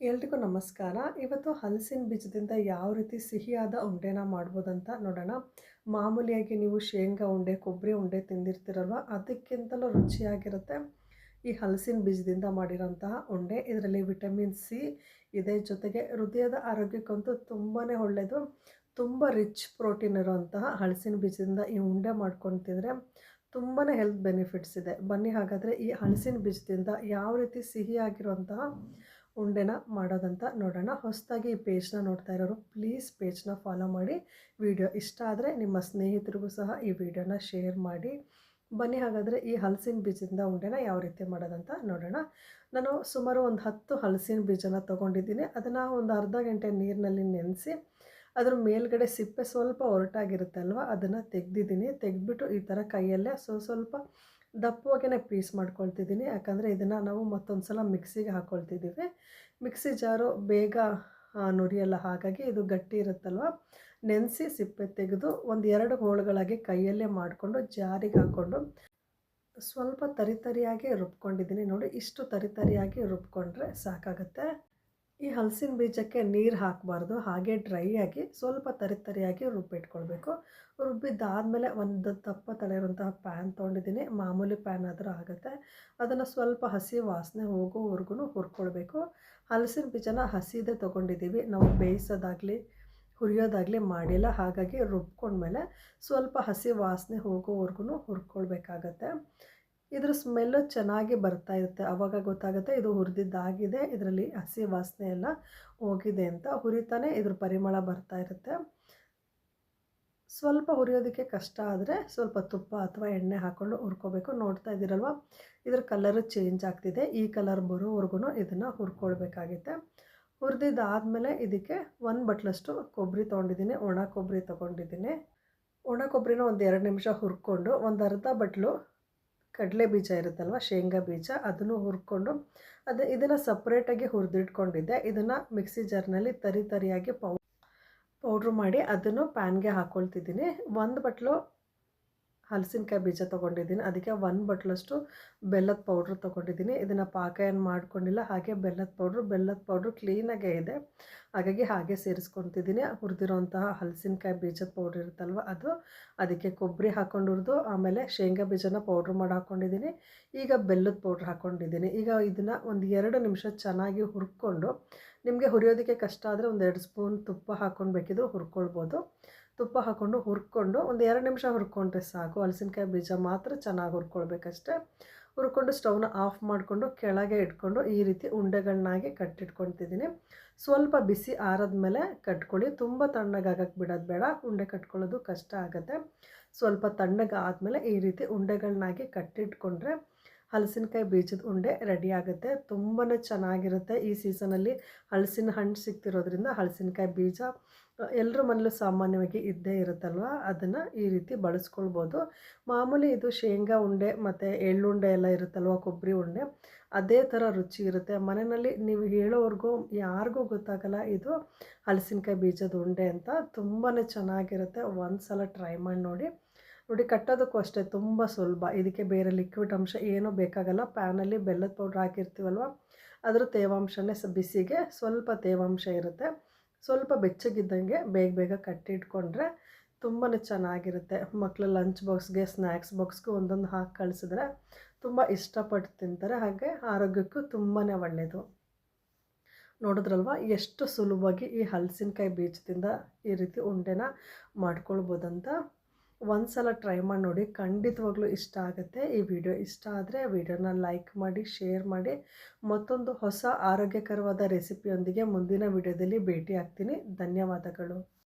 ಎಲ್ರಿಗೂ ನಮಸ್ಕಾರ. ಇವತ್ತು ಹಲಸಿನ ಬೀಜದಿಂದ ಯಾವ ರೀತಿ ಸಿಹಿಯಾದ ಉಂಡೆನ ಮಾಡ್ಬೋದಂತ ನೋಡೋಣ. ಮಾಮೂಲಿಯಾಗಿ ನೀವು ಶೇಂಗಾ ಉಂಡೆ, ಕೊಬ್ಬರಿ ಉಂಡೆ ತಿಂದಿರ್ತಿರಲ್ವ? ಅದಕ್ಕಿಂತಲೂ ರುಚಿಯಾಗಿರುತ್ತೆ ಈ ಹಲಸಿನ ಬೀಜದಿಂದ ಮಾಡಿರೋಂತಹ ಉಂಡೆ. ಇದರಲ್ಲಿ ವಿಟಮಿನ್ ಸಿ ಇದೆ. ಜೊತೆಗೆ ಹೃದಯದ ಆರೋಗ್ಯಕ್ಕಂತೂ ತುಂಬಾ ಒಳ್ಳೆಯದು. ತುಂಬ ರಿಚ್ ಪ್ರೋಟೀನ್ ಇರುವಂತಹ ಹಲಸಿನ ಬೀಜದಿಂದ ಈ ಉಂಡೆ ಮಾಡ್ಕೊಂಡು ತಿಂದರೆ ತುಂಬಾ ಹೆಲ್ತ್ ಬೆನಿಫಿಟ್ಸ್ ಇದೆ. ಬನ್ನಿ ಹಾಗಾದರೆ ಈ ಹಲಸಿನ ಬೀಜದಿಂದ ಯಾವ ರೀತಿ ಸಿಹಿಯಾಗಿರುವಂತಹ ಉಂಡೆನ ಮಾಡೋದಂತ ನೋಡೋಣ. ಹೊಸದಾಗಿ ಈ ಪೇಜ್ನ ನೋಡ್ತಾ ಇರೋರು ಪ್ಲೀಸ್ ಪೇಜ್ನ ಫಾಲೋ ಮಾಡಿ. ವಿಡಿಯೋ ಇಷ್ಟ ಆದರೆ ನಿಮ್ಮ ಸ್ನೇಹಿತರಿಗೂ ಸಹ ಈ ವಿಡಿಯೋನ ಶೇರ್ ಮಾಡಿ. ಬನ್ನಿ ಹಾಗಾದರೆ ಈ ಹಲಸಿನ ಬೀಜದಿಂದ ಉಂಡೆನ ಯಾವ ರೀತಿ ಮಾಡೋದಂತ ನೋಡೋಣ. ನಾನು ಸುಮಾರು ಒಂದು ಹತ್ತು ಹಲಸಿನ ಬೀಜನ ತೊಗೊಂಡಿದ್ದೀನಿ. ಅದನ್ನು ಒಂದು ಅರ್ಧ ಗಂಟೆ ನೀರಿನಲ್ಲಿ ನೆನೆಸಿ, ಅದ್ರ ಮೇಲ್ಗಡೆ ಸಿಪ್ಪೆ ಸ್ವಲ್ಪ ಹೊರಟಾಗಿರುತ್ತೆ ಅಲ್ವ ಅದನ್ನು ತೆಗೆದಿದ್ದೀನಿ. ತೆಗೆದ್ಬಿಟ್ಟು ಈ ಥರ ಕೈಯಲ್ಲೇ ಸೊ ಸ್ವಲ್ಪ ದಪ್ಪವಾಗೇ ಪೀಸ್ ಮಾಡ್ಕೊಳ್ತಿದ್ದೀನಿ. ಯಾಕಂದರೆ ಇದನ್ನು ನಾವು ಮತ್ತೊಂದು ಸಲ ಮಿಕ್ಸಿಗೆ ಹಾಕ್ಕೊಳ್ತಿದ್ದೀವಿ ಮಿಕ್ಸಿ ಜಾರು ಬೇಗ ನುರಿಯಲ್ಲ ಹಾಗಾಗಿ ಇದು ಗಟ್ಟಿ ಇರುತ್ತಲ್ವ? ನೆನೆಸಿ ಸಿಪ್ಪೆ ತೆಗೆದು ಒಂದು ಎರಡು ಹೋಳುಗಳಾಗಿ ಕೈಯಲ್ಲೇ ಮಾಡಿಕೊಂಡು ಜಾರಿಗೆ ಹಾಕ್ಕೊಂಡು ಸ್ವಲ್ಪ ತರಿತರಿಯಾಗಿ ರುಬ್ಕೊಂಡಿದ್ದೀನಿ. ನೋಡಿ, ಇಷ್ಟು ತರಿತರಿಯಾಗಿ ರುಬ್ಕೊಂಡ್ರೆ ಸಾಕಾಗುತ್ತೆ. ಈ ಹಲಸಿನ ಬೀಜಕ್ಕೆ ನೀರು ಹಾಕಬಾರ್ದು, ಹಾಗೆ ಡ್ರೈ ಆಗಿ ಸ್ವಲ್ಪ ತರಿತರಿಯಾಗಿ ರುಬ್ಬಿಟ್ಕೊಳ್ಬೇಕು. ರುಬ್ಬಿದ್ದಾದಮೇಲೆ ಒಂದು ದಪ್ಪ ಇರುವಂತಹ ಪ್ಯಾನ್ ತೊಗೊಂಡಿದ್ದೀನಿ. ಮಾಮೂಲಿ ಪ್ಯಾನ್ ಆದರೂ ಆಗುತ್ತೆ. ಅದನ್ನು ಸ್ವಲ್ಪ ಹಸಿ ವಾಸನೆ ಹೋಗೋವರೆಗೂ ಹುರ್ಕೊಳ್ಬೇಕು. ಹಲಸಿನ ಬೀಜನ ಹಸಿದೇ ತೊಗೊಂಡಿದ್ದೀವಿ. ನಾವು ಬೇಯಿಸೋದಾಗಲಿ, ಹುರಿಯೋದಾಗಲಿ ಮಾಡಿಲ್ಲ. ಹಾಗಾಗಿ ರುಬ್ಕೊಂಡ್ಮೇಲೆ ಸ್ವಲ್ಪ ಹಸಿ ವಾಸನೆ ಹೋಗೋವರೆಗೂ ಹುರ್ಕೊಳ್ಬೇಕಾಗತ್ತೆ. ಇದ್ರ ಸ್ಮೆಲ್ಲು ಚೆನ್ನಾಗಿ ಬರ್ತಾ ಇರುತ್ತೆ. ಆವಾಗ ಗೊತ್ತಾಗುತ್ತೆ ಇದು ಹುರಿದಿದ್ದಾಗಿದೆ, ಇದರಲ್ಲಿ ಹಸಿ ವಾಸನೆ ಎಲ್ಲ ಹೋಗಿದೆ ಅಂತ ಹುರಿತಾನೆ ಇದ್ರ ಪರಿಮಳ ಬರ್ತಾ ಇರುತ್ತೆ. ಸ್ವಲ್ಪ ಹುರಿಯೋದಕ್ಕೆ ಕಷ್ಟ ಆದರೆ ಸ್ವಲ್ಪ ತುಪ್ಪ ಅಥವಾ ಎಣ್ಣೆ ಹಾಕ್ಕೊಂಡು ಹುರ್ಕೋಬೇಕು. ನೋಡ್ತಾ ಇದ್ದೀರಲ್ವ? ಇದ್ರ ಕಲರು ಚೇಂಜ್ ಆಗ್ತಿದೆ. ಈ ಕಲರ್ ಬರೋವರೆಗೂ ಇದನ್ನು ಹುರ್ಕೊಳ್ಬೇಕಾಗಿತ್ತೆ. ಹುರಿದಿದ್ದಾದಮೇಲೆ ಇದಕ್ಕೆ ಒಂದು ಬಟ್ಲಷ್ಟು ಕೊಬ್ಬರಿ ತೊಗೊಂಡಿದ್ದೀನಿ. ಒಣ ಕೊಬ್ಬರಿ ತೊಗೊಂಡಿದ್ದೀನಿ. ಒಣ ಕೊಬ್ಬರಿನ ಒಂದು ಎರಡು ನಿಮಿಷ ಹುರ್ಕೊಂಡು ಒಂದು ಅರ್ಧ ಬಟ್ಲು ಕಡಲೆ ಬೀಜ ಇರುತ್ತಲ್ವ, ಶೇಂಗಾ ಬೀಜ, ಅದನ್ನು ಹುರ್ಕೊಂಡು ಅದು, ಇದನ್ನು ಸಪ್ರೇಟಾಗಿ ಹುರಿದಿಟ್ಕೊಂಡಿದ್ದೆ. ಇದನ್ನು ಮಿಕ್ಸಿ ಜಾರ್ನಲ್ಲಿ ತರಿ ತರಿಯಾಗಿ ಪೌ, ಪೌಡ್ರು ಮಾಡಿ ಅದನ್ನು ಪ್ಯಾನ್ಗೆ ಹಾಕ್ಕೊಳ್ತಿದ್ದೀನಿ ಒಂದು ಬಟ್ಲು ಹಲಸಿನಕಾಯಿ ಬೀಜ ತೊಗೊಂಡಿದ್ದೀನಿ. ಅದಕ್ಕೆ ಒಂದು ಬಟ್ಲಷ್ಟು ಬೆಲ್ಲದ ಪೌಡ್ರ್ ತೊಗೊಂಡಿದ್ದೀನಿ. ಇದನ್ನು ಪಾಕ ಏನು ಮಾಡ್ಕೊಂಡಿಲ್ಲ, ಹಾಗೆ ಬೆಲ್ಲದ ಪೌಡ್ರು ಬೆಲ್ಲದ ಪೌಡ್ರು ಕ್ಲೀನಾಗೇ ಇದೆ. ಹಾಗಾಗಿ ಹಾಗೆ ಸೇರಿಸ್ಕೊತಿದ್ದೀನಿ. ಹುರಿದಿರೋಂತಹ ಹಲಸಿನಕಾಯಿ ಬೀಜದ ಪೌಡ್ರ್ ಇರುತ್ತಲ್ವ, ಅದು ಅದಕ್ಕೆ ಕೊಬ್ಬರಿ ಹಾಕ್ಕೊಂಡು ಹುರಿದು, ಆಮೇಲೆ ಶೇಂಗಾ ಬೀಜನ ಪೌಡ್ರ್ ಮಾಡಿ ಹಾಕ್ಕೊಂಡಿದ್ದೀನಿ ಈಗ ಬೆಲ್ಲದ ಪೌಡ್ರ್ ಹಾಕ್ಕೊಂಡಿದ್ದೀನಿ ಈಗ ಇದನ್ನು ಒಂದು ಎರಡು ನಿಮಿಷ ಚೆನ್ನಾಗಿ ಹುರ್ಕೊಂಡು, ನಿಮಗೆ ಹುರಿಯೋದಕ್ಕೆ ಕಷ್ಟ ಆದರೆ ಒಂದು ಎರಡು ಸ್ಪೂನ್ ತುಪ್ಪ ಹಾಕ್ಕೊಂಡು ಬೇಕಿದ್ರು ಹುರ್ಕೊಳ್ಬೋದು. ತುಪ್ಪ ಹಾಕ್ಕೊಂಡು ಹುರ್ಕೊಂಡು ಒಂದು ಎರಡು ನಿಮಿಷ ಹುರ್ಕೊಂಡ್ರೆ ಸಾಕು. ಹಲಸಿನಕಾಯಿ ಬೀಜ ಮಾತ್ರ ಚೆನ್ನಾಗಿ ಹುರ್ಕೊಳ್ಬೇಕಷ್ಟೆ. ಹುರ್ಕೊಂಡು ಸ್ಟವ್ನ ಆಫ್ ಮಾಡಿಕೊಂಡು ಕೆಳಗೆ ಇಟ್ಕೊಂಡು ಈ ರೀತಿ ಉಂಡೆಗಳನ್ನಾಗಿ ಕಟ್ಟಿಟ್ಕೊಳ್ತಿದ್ದೀನಿ. ಸ್ವಲ್ಪ ಬಿಸಿ ಆರದ್ಮೇಲೆ ಕಟ್ಕೊಳ್ಳಿ. ತುಂಬ ತಣ್ಣಗಾಗಕ್ಕೆ ಬಿಡೋದು ಬೇಡ. ಉಂಡೆ ಕಟ್ಕೊಳ್ಳೋದು ಕಷ್ಟ ಆಗುತ್ತೆ. ಸ್ವಲ್ಪ ತಣ್ಣಗಾದ್ಮೇಲೆ ಈ ರೀತಿ ಉಂಡೆಗಳನ್ನಾಗಿ ಕಟ್ಟಿಟ್ಕೊಂಡ್ರೆ ಹಲಸಿನಕಾಯಿ ಬೀಜದ ಉಂಡೆ ರೆಡಿ ಆಗುತ್ತೆ. ತುಂಬಾ ಚೆನ್ನಾಗಿರುತ್ತೆ ಈ ಸೀಸನಲ್ಲಿ ಹಲಸಿನ ಹಣ್ಣು ಸಿಕ್ತಿರೋದ್ರಿಂದ ಹಲಸಿನಕಾಯಿ ಬೀಜ ಎಲ್ಲರ ಮನೇಲೂ ಸಾಮಾನ್ಯವಾಗಿ ಇದ್ದೇ ಇರುತ್ತಲ್ವ? ಅದನ್ನು ಈ ರೀತಿ ಬಳಸ್ಕೊಳ್ಬೋದು. ಮಾಮೂಲಿ ಇದು ಶೇಂಗಾ ಉಂಡೆ ಮತ್ತು ಎಳ್ಳುಂಡೆ ಎಲ್ಲ ಇರುತ್ತಲ್ವ? ಕೊಬ್ಬರಿ ಉಂಡೆ. ಅದೇ ಥರ ರುಚಿ ಇರುತ್ತೆ. ಮನೆಯಲ್ಲಿ ನೀವು ಹೇಳೋವರೆಗೂ ಯಾರಿಗೂ ಗೊತ್ತಾಗಲ್ಲ ಇದು ಹಲಸಿನಕಾಯಿ ಬೀಜದ ಉಂಡೆ ಅಂತ. ತುಂಬಾ ಚೆನ್ನಾಗಿರುತ್ತೆ. ಒಂದು ಸಲ ಟ್ರೈ ಮಾಡಿ ನೋಡಿ. ನೋಡಿ, ಕಟ್ಟೋದಕ್ಕೂ ಅಷ್ಟೇ, ತುಂಬ ಸುಲಭ. ಇದಕ್ಕೆ ಬೇರೆ ಲಿಕ್ವಿಡ್ ಅಂಶ ಏನೂ ಬೇಕಾಗಲ್ಲ. ಪ್ಯಾನಲ್ಲಿ ಬೆಲ್ಲದ ಪೌಡ್ರ್ ಹಾಕಿರ್ತೀವಲ್ವ, ಅದರ ತೇವಾಂಶನೇ ಸ, ಬಿಸಿಗೆ ಸ್ವಲ್ಪ ತೇವಾಂಶ ಇರುತ್ತೆ. ಸ್ವಲ್ಪ ಬೆಚ್ಚಗಿದ್ದಂಗೆ ಬೇಗ ಬೇಗ ಕಟ್ಟಿಟ್ಕೊಂಡ್ರೆ ತುಂಬಾ ಚೆನ್ನಾಗಿರುತ್ತೆ. ಮಕ್ಕಳು ಲಂಚ್ ಬಾಕ್ಸ್ಗೆ ಸ್ನ್ಯಾಕ್ಸ್ ಬಾಕ್ಸ್ಗೂ ಒಂದೊಂದು ಹಾಕಿ ಕಳಿಸಿದ್ರೆ ತುಂಬ ಇಷ್ಟಪಟ್ಟು ತಿಂತಾರೆ. ಹಾಗೆ ಆರೋಗ್ಯಕ್ಕೂ ತುಂಬಾ ಒಳ್ಳೆಯದು ನೋಡಿದ್ರಲ್ವ, ಎಷ್ಟು ಸುಲಭವಾಗಿ ಈ ಹಲಸಿನಕಾಯಿ ಬೀಜದಿಂದ ಈ ರೀತಿ ಉಂಡೆನ ಮಾಡ್ಕೊಳ್ಬೋದಂತ? ಒಂದು ಸಲ ಟ್ರೈ ಮಾಡಿ ನೋಡಿ, ಖಂಡಿತವಾಗ್ಲೂ ಇಷ್ಟ ಆಗುತ್ತೆ. ಈ ವಿಡಿಯೋ ಇಷ್ಟ ಆದರೆ ವಿಡಿಯೋನ ಲೈಕ್ ಮಾಡಿ ಶೇರ್ ಮಾಡಿ. ಮತ್ತೊಂದು ಹೊಸ ಆರೋಗ್ಯಕರವಾದ ರೆಸಿಪಿಯೊಂದಿಗೆ ಮುಂದಿನ ವಿಡಿಯೋದಲ್ಲಿ ಭೇಟಿ ಆಗ್ತೀನಿ ಧನ್ಯವಾದಗಳು.